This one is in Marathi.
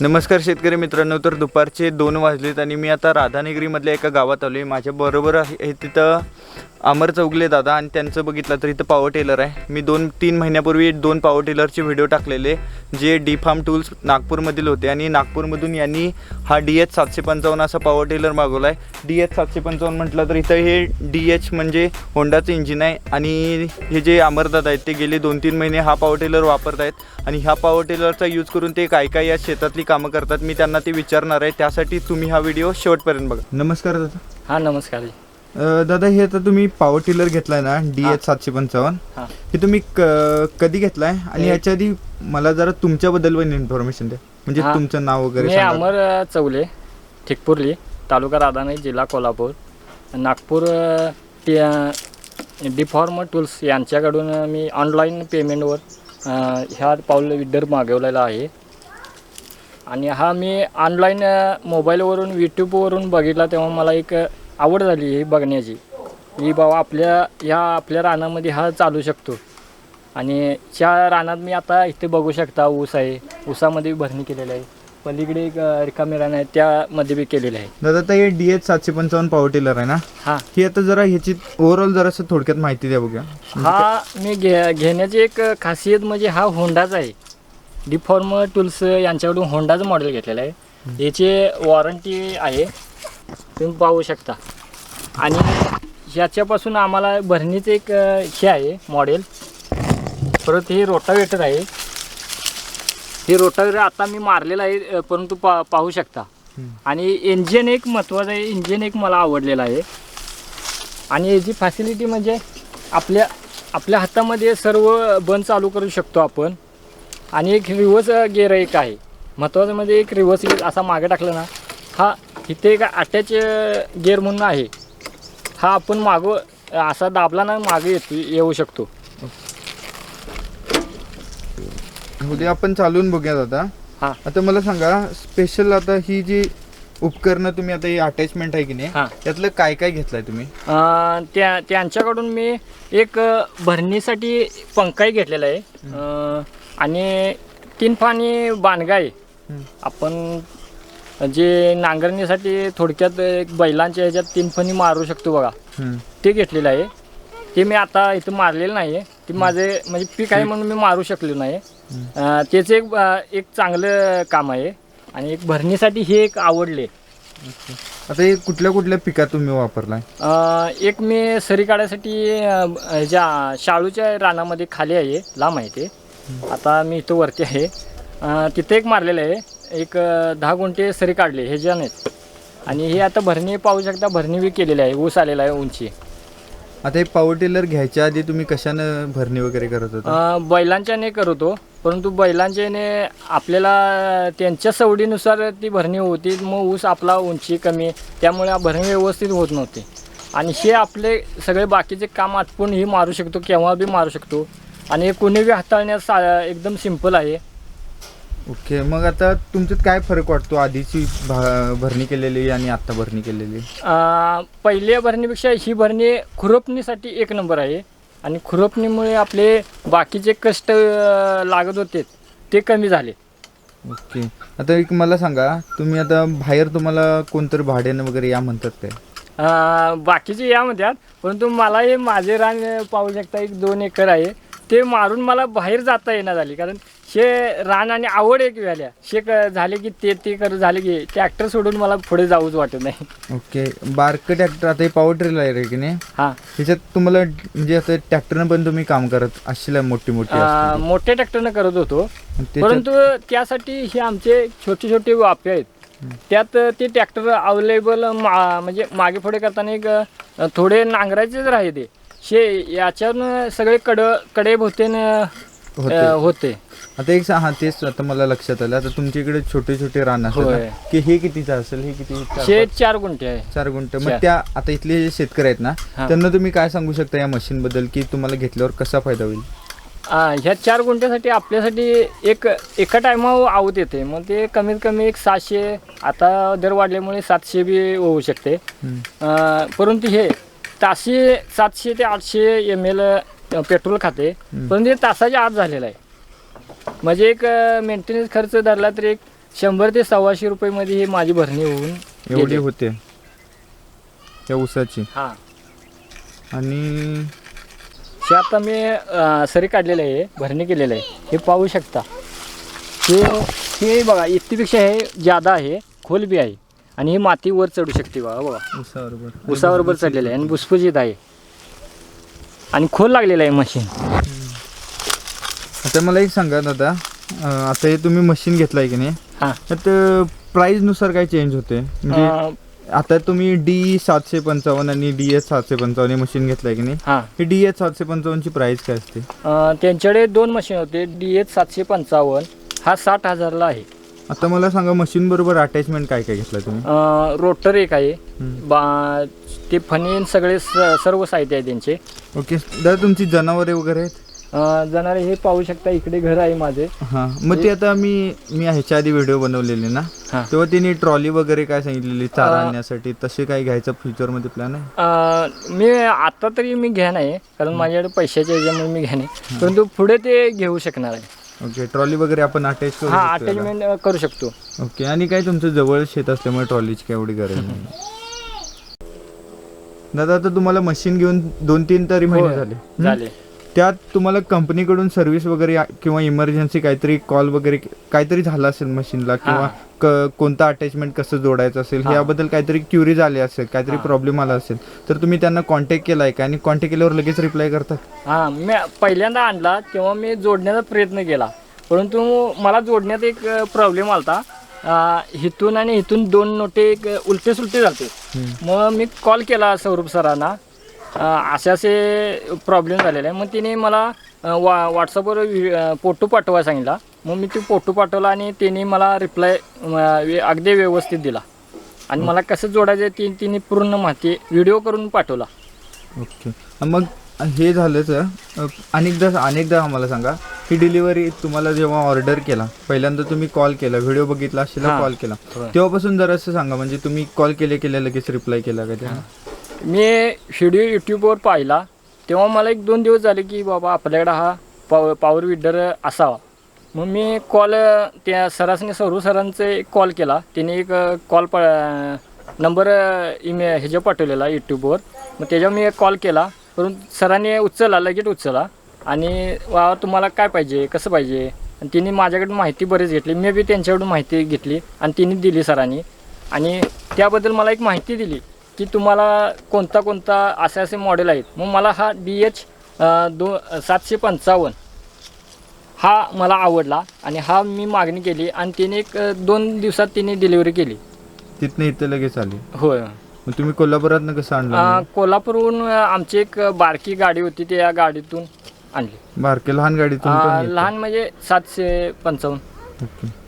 नमस्कार शेतकरी मित्रांनो तर दुपारचे दोन वाजलेत आणि मी आता राधानगरीमधल्या एका गावात आलो आहे माझ्याबरोबर आहे हे तिथं अमर चौगले दादा आणि त्यांचं बघितलं तर इथं पॉवर टेलर आहे. मी दोन तीन महिन्यापूर्वी दोन पॉवर टेलरचे व्हिडिओ टाकलेले जे डी फार्म टूल्स नागपूरमधील होते आणि नागपूरमधून यांनी हा डी एच सातशे पंचावन्न असा पॉवर टेलर मागवला आहे डी एच सातशे पंचावन्न म्हटलं तर इथं हे डी एच म्हणजे होंडाचं इंजिन आहे आणि हे जे अमरदादा आहेत ते गेले दोन तीन महिने हा पॉवर टेलर वापरत आहेत आणि ह्या पॉवर टेलरचा यूज करून ते काय काय या शेतातली कामं करतात मी त्यांना ते विचारणार आहे. त्यासाठी तुम्ही हा व्हिडिओ शेवटपर्यंत बघा. नमस्कार दादा. हा नमस्कार अ, दादा हे आता तुम्ही पॉवर टिलर घेतलाय ना डी एच सातशे पंचावन्न. हा. हे तुम्ही क- कधी घेतलाय? आणि ह्याच्या आधी मला जरा तुमच्याबद्दल पण इन्फॉर्मेशन द्या. म्हणजे हा. तुमचं नाव वगैरे मी सांगा. अमर अ, चौले ठिकपुर्ली तालुका राधानगरी जिल्हा कोल्हापूर. नागपूर अ, टी अ, डिफॉर्म टूल्स यांच्याकडून अ, मी ऑनलाईन पेमेंटवर अ, ह्या पाऊल विडर मागवलेला आहे. आणि हा मी ऑनलाईन मोबाईलवरून यूट्यूबवरून बघितला तेव्हा मला एक आवड झाली ही बघण्याची. की बाबा आपल्या ह्या आपल्या रानामध्ये हा चालू शकतो. आणि त्या रानात मी आता इथे बघू शकता ऊस आहे. ऊसामध्ये भरणी केलेलं आहे. पलीकडे एक रिकामे रान आहे त्यामध्ये बी केलेलं आहे. दादा आता हे डी एच सातशे पंचावन्न पॉवर टिलर आहे ना? हा. ही आता जरा ह्याची ओव्हरऑल जरासं थोडक्यात माहिती द्या बघूया. हा मी घे घेण्याची एक खासियत म्हणजे हा होंडाचा आहे. डिफॉर्म टूल्स यांच्याकडून होंडाचं मॉडेल घेतलेलं आहे. याची वॉरंटी आहे. तुम्ही पाहू शकता. आणि ह्याच्यापासून आम्हाला भरणीचं एक हे आहे मॉडेल परत हे रोटावेटर आहे. हे रोटावेटर आता मी मारलेलं आहे परंतु पा पाहू शकता. आणि इंजिन एक महत्त्वाचं आहे इंजिन एक मला आवडलेलं आहे. आणि याची फॅसिलिटी म्हणजे आपल्या आपल्या हातामध्ये सर्व बंद चालू करू शकतो आपण. आणि एक रिवर्स गेअर एक आहे. महत्त्वाचं म्हणजे एक रिवर्स गेअर असा मागे टाकला ना हा इथे एक अटॅच गेअर म्हणून आहे. हा आपण मागं असा दाबला ना मागे येतो येऊ शकतो. उद्या आपण चालून बघूया दादा हा. आता मला सांगा स्पेशल आता ही जी उपकरणं तुम्ही आता ही अटॅचमेंट आहे की नाही हा. त्यातलं काय काय घेतलंय तुम्ही? अं, त्या त्यांच्याकडून मी एक भरणीसाठी पंखाही घेतलेला आहे. अं, आणि तीन पाणी बाणगाय हम्म. आपण जे नांगरणीसाठी थोडक्यात एक बैलांच्या ह्याच्यात तीन फणी मारू शकतो बघा. ते घेतलेलं आहे. ते मी आता इथं मारलेलं नाही आहे ते माझे म्हणजे पीक आहे म्हणून मी मारू शकलो नाही त्याचं एक एक चांगलं काम आहे. आणि एक भरणीसाठी हे एक आवडले. आता हे कुठल्या कुठल्या पिकात तुम्ही वापरलाय? अ, एक मी सरी काढायसाठी ह्याच्या शाळूच्या रानामध्ये खाली आहे. लांब आहे ते. आता मी इथं वरती आहे. तिथे एक मारलेलं आहे. एक दहा गुंठे सरी काढले ह्याच्यानेच आणि हे आता भरणी पाहू शकता भरणी बी केलेली आहे. ऊस आलेला आहे उंची. आता हे पॉवर टिलर घ्यायच्या आधी तुम्ही कशानं भरणी वगैरे करत होता? बैलांच्याने करतो परंतु बैलांच्याने आपल्याला त्यांच्या सवडीनुसार ती भरणी होती. मग ऊस आपला उंची कमी त्यामुळे भरणी व्यवस्थित होत नव्हती. आणि हे आपले सगळे बाकीचे काम आटपून ही मारू शकतो केव्हा बी मारू शकतो. आणि हे कोणी बी हाताळण्यास सा- एकदम सिंपल आहे. ओके मग आता तुमच्यात काय फरक वाटतो आधीची भा- भरणी केलेली आणि आता भरणी केलेली? अ, पहिल्या भरणीपेक्षा ही भरणी खुरपणीसाठी एक नंबर आहे. आणि खुरपणीमुळे आपले बाकीचे कष्ट अ, लागत होते ते कमी झाले. ओके आता एक मला सांगा तुम्ही आता बाहेर तुम्हाला कोणतरी भाड्यानं वगैरे या म्हणतात काय? अं, बाकीचे या म्हणतात परंतु मला हे माझे रान पाहू शकता एक दोन एकर आहे. ते मारून मला बाहेर जाता येणार झाली. कारण हे रान आणि आवड एक व्हायला शे झाले की ते ते कर झाले की ट्रॅक्टर सोडून मला पुढे जाऊच वाटत नाही. ओके. बारकं ट्रॅक्टर आता हे पॉवर ट्रेलर आहे की नाही? हां. ह्याच्यात तुम्हाला म्हणजे आता ट्रॅक्टरनं पण तुम्ही काम करत असशील मोठी मोठी अं, मोठ्या ट्रॅक्टरनं करत होतो. त्याच्यात परंतु त्यासाठी हे आमचे छोटे छोटे वाफे आहेत. त्यात ते ट्रॅक्टर अवेलेबल म्हणजे मागे पुढे करताना एक अ, थोडे नांगरायचेच राहते शे याच्यानं सगळे कडकडे भोवतेन होते. होते. आता एक हा तेच आता मला लक्षात आलं. आता तुमच्या इकडे छोटे छोटे रान होय. ना, की हे कितीचं असेल? हे किती? चार- शे चार गुंठे आहे. चार गुंठ. मग चार. त्या आता इथले जे शेतकरी आहेत ना हा. त्यांना तुम्ही काय सांगू शकता या मशीन बद्दल की तुम्हाला घेतल्यावर कसा फायदा होईल? ह्या चार गुंठ्यासाठी आपल्यासाठी एक एका टायमावर आवत येते. मग ते कमीत कमी एक सातशे आता दर वाढल्यामुळे सातशे बी होऊ शकते. हम्म. अ, परंतु हे ताशे सातशे ते आठशे एम एल पेट्रोल खाते. परंतु हे तासाच्या आत झालेलं आहे. म्हणजे एक मेंटेनन्स खर्च धरला तर एक शंभर ते सव्वाशे रुपयेमध्ये ही माझी भरणी होऊन एवढी गेली. होते. या ऊसाची. हां. आणि हे आता मी अं, सरी काढलेलं आहे भरणी केलेलं आहे. हे पाहू शकता. हे हे बघा इतकीपेक्षा हे जादा आहे खोल बी आहे. आणि ही माती वर चढू शकते बघा. बघा ऊसाबरोबर उसाबरोबर चढलेलं आहे आणि भुसभुशीत आहे. आणि खोल लागलेलं आहे मशीन आता मला एक सांगा दादा अं, आता हे तुम्ही मशीन घेतलाय की नाही? हां. त्यात प्राइसनुसार काय चेंज होते? म्हणजे अं, आता तुम्ही डी सातशे पंचावन्न आणि डी एच सातशे पंचावन्न हे मशीन घेतलंय की नाही? हां. ही डी एच सातशे पंचावन्नची प्राइस काय असते? अं, त्यांच्याकडे दोन मशीन होते. डी एच सातशे पंचावन्न हा साठ हजारला आहे. आता मला सांगा मशीन बरोबर अटॅचमेंट काय काय घेतलं तुम्ही? रोटर एक आहे. बा ते फणीन सगळे स- सर्व साहित्य आहे त्यांचे. ओके दादा तुमची जनावरे वगैरे आहेत? अं, जाणारे हे पाहू शकता इकडे घर आहे माझे. हां मग ते आता मी मी ह्याच्या आधी व्हिडिओ बनवलेले ना? हां. तेव्हा तिने ट्रॉली वगैरे काय सांगितलेली चारा आणण्यासाठी तसे काय घ्यायचं फ्युचरमध्ये प्लॅन आहे? अं, मी आता तरी मी घ्या नाही कारण माझ्याकडे पैशाच्या ह्याच्यामुळे मी घ्या नाही. परंतु पुढे ते घेऊ शकणार आहे. ओके ट्रॉली वगैरे आपण अटॅच करू हा शकतो याला. अटॅचमेंट करू शकतो. ओके आणि काय तुमचं जवळ शेत असल्यामुळे ट्रॉलीची काय एवढी गरज नाही. दादा आता तुम्हाला मशीन घेऊन दोन तीन तरी महिने होय, झाले. हं? झाले. त्यात तुम्हाला कंपनीकडून सर्व्हिस वगैरे किंवा इमर्जन्सी काहीतरी कॉल वगैरे काहीतरी झालं असेल मशीनला किंवा क- कोणतं अटॅचमेंट कसं जोडायचं असेल. याबद्दल काहीतरी क्युरी झाली असेल काहीतरी. प्रॉब्लेम आला असेल तर तुम्ही त्यांना कॉन्टॅक्ट केलाय का? आणि कॉन्टॅक्ट केल्यावर लगेच रिप्लाय करतात? हां मी पहिल्यांदा आणला तेव्हा मी जोडण्याचा प्रयत्न केला. परंतु मला जोडण्यात एक प्रॉब्लेम आलता. अं, इथून आणि इथून दोन नोटे एक उलटे सुलटे मग मी कॉल केला सौरभ सरांना. असे असे प्रॉब्लेम झालेले. आहे मग तिने मला वा व्हॉट्सअपवर फोटो पाठवायला सांगितला. मग मी ते फोटो पाठवला आणि त्याने मला रिप्लाय अगदी व्यवस्थित दिला. आणि मला कसं जोडायचं ती तिने पूर्ण माहिती व्हिडिओ करून पाठवला. ओके. मग हे झालंच अं, अनेकदा अनेकदा आम्हाला सांगा ही डिलिव्हरी तुम्हाला जेव्हा ऑर्डर केला पहिल्यांदा तुम्ही कॉल केला व्हिडिओ बघितला असेल. कॉल. केला. तेव्हापासून जरासं सांगा म्हणजे तुम्ही कॉल केले केले लगेच रिप्लाय केला का त्या मी व्हिडिओ यूट्यूबवर पाहिला. तेव्हा मला एक दोन दिवस झाले की बाबा आपल्याकडे हा पॉवर विडर असावा. मग मी कॉल त्या सरासने सरू सरांचे एक कॉल केला. त्याने एक कॉल प नंबर इमे ह्याच्या पाठवलेला यूट्यूबवर मग त्याच्यावर मी एक कॉल केला. परंतु सरांनी उचलला लगेच उचलला. आणि वा तुम्हाला काय पाहिजे? कसं पाहिजे? आणि तिने माझ्याकडून माहिती बरीच घेतली. मी बी त्यांच्याकडून माहिती घेतली आणि तिने दिली सरांनी. आणि त्याबद्दल मला एक माहिती दिली की तुम्हाला कोणता कोणता असे असे मॉडेल आहेत. मग मला हा डी एच दो सातशे पंचावन्न हा मला आवडला आणि हा मी मागणी केली आणि तिने एक दोन दिवसात तिने डिलिव्हरी केली. तिथनं इथं लगेच आली. होय. मग तुम्ही कोल्हापुरातनं कसं आणलं अ, कोल्हापूरहून आमची एक बारकी गाडी होती त्या गाडीतून आणली. बारके लहान गाडीतून अ, पण येतं. लहान म्हणजे सातशे पंचावन्न. ओके.